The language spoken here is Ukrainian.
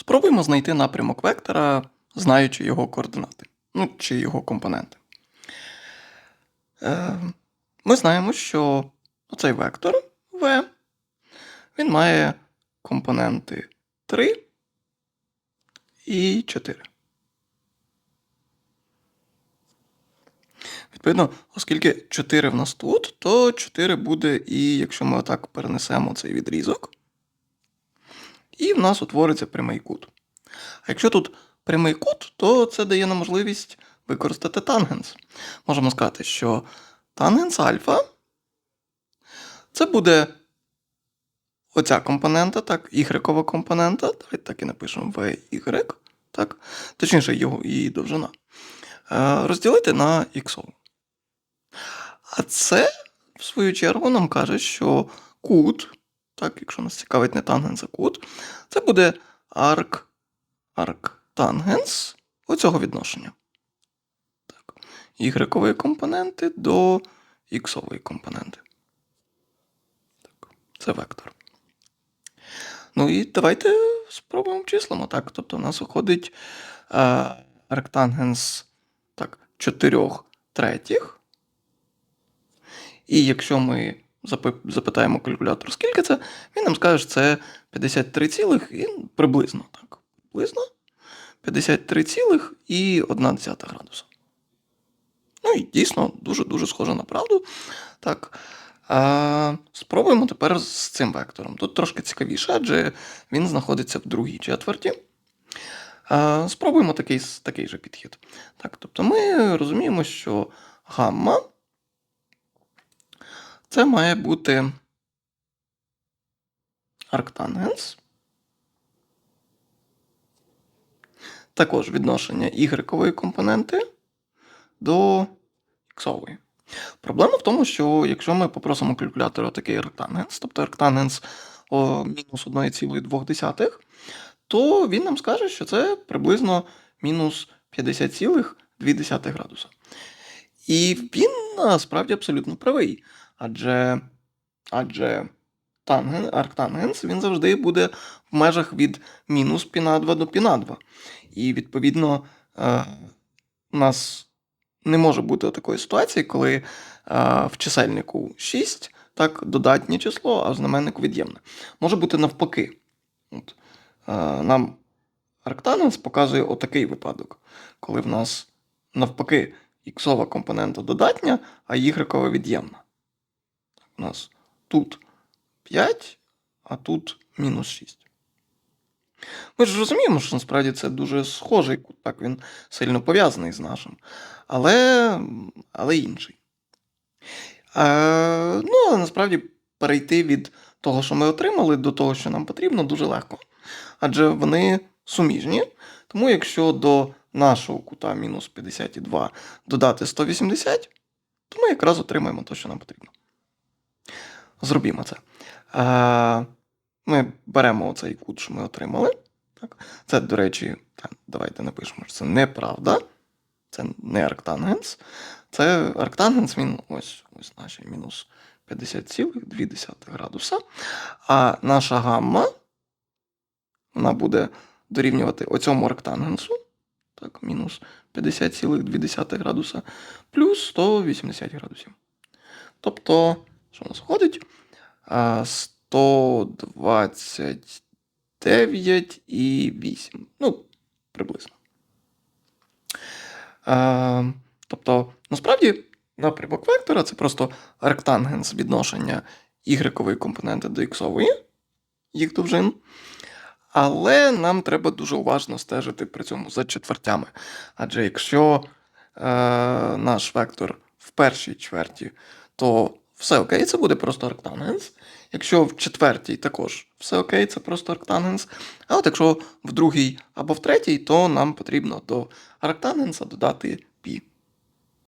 Спробуємо знайти напрямок вектора, знаючи його координати, ну, чи його компоненти. Е, Ми знаємо, що цей вектор v він має компоненти 3 і 4. Відповідно, оскільки 4 в нас тут, то 4 буде і якщо ми отак перенесемо цей відрізок, і в нас утвориться прямий кут. А якщо тут прямий кут, то це дає нам можливість використати тангенс. Можемо сказати, що тангенс альфа це буде оця компонента, так, ігрекова компонента. Давайте так і напишемо VY, так, точніше, його, її довжина. Е, Розділити на іксову. А це, в свою чергу, нам каже, що кут, так, якщо нас цікавить не тангенс, а кут, це буде арк, арк тангенс оцього відношення. Так. Ігрекової компоненти до іксової компоненти. Так. Це вектор. Ну і давайте спробуємо числимо. Так, тобто у нас виходить е, арктангенс так, 4 третіх. І якщо ми запитаємо калькулятор, скільки це, він нам скаже, що це 53, цілих і приблизно так. Приблизно 53,1 градуса. Ну і дійсно дуже-дуже схоже на правду. Так. А, спробуємо тепер з цим вектором. Тут трошки цікавіше, адже він знаходиться в другій четверті. А, спробуємо такий, такий же підхід. Так, тобто ми розуміємо, що гамма це має бути арктангенс. Також відношення ігрекової компоненти до іксової. Проблема в тому, що якщо ми попросимо калькулятора такий арктангенс, тобто арктангенс мінус 1,2, то він нам скаже, що це приблизно мінус 50,2 градуса. І він насправді абсолютно правий. Адже, адже танген, арктангенс він завжди буде в межах від мінус пі на 2 до пі на 2. І відповідно е, у нас не може бути такої ситуації, коли е, в чисельнику 6 так, додатнє число, а в знаменнику від'ємне. Може бути навпаки. От, е, нам арктангенс показує отакий випадок, коли в нас навпаки іксова компонента додатня, а ігрекова від'ємна. У нас тут 5, а тут мінус 6. Ми ж розуміємо, що насправді це дуже схожий кут, так він сильно пов'язаний з нашим, але, але інший. Е, ну, але насправді перейти від того, що ми отримали, до того, що нам потрібно, дуже легко. Адже вони суміжні. Тому якщо до нашого кута мінус 52 додати 180, то ми якраз отримаємо те, що нам потрібно. Зробімо це. Е, ми беремо оцей кут, що ми отримали. Так. Це, до речі, давайте напишемо, що це неправда. Це не арктангенс. Це арктангенс, він ось, ось наші мінус 50,2 градуса. А наша гамма вона буде дорівнювати оцьому арктангенсу. Так, мінус 50,2 градуса плюс 180 градусів. Тобто, що у нас виходить? А, 129 і 8. Ну, приблизно. Тобто, насправді, напрямок вектора це просто арктангенс відношення ігрекової компоненти до іксової, їх довжин. Але нам треба дуже уважно стежити при цьому за четвертями. Адже якщо е, наш вектор в першій чверті, то все окей, це буде просто арктангенс. Якщо в четвертій також все окей, це просто арктангенс. А от якщо в другій або в третій, то нам потрібно до арктангенса додати пі.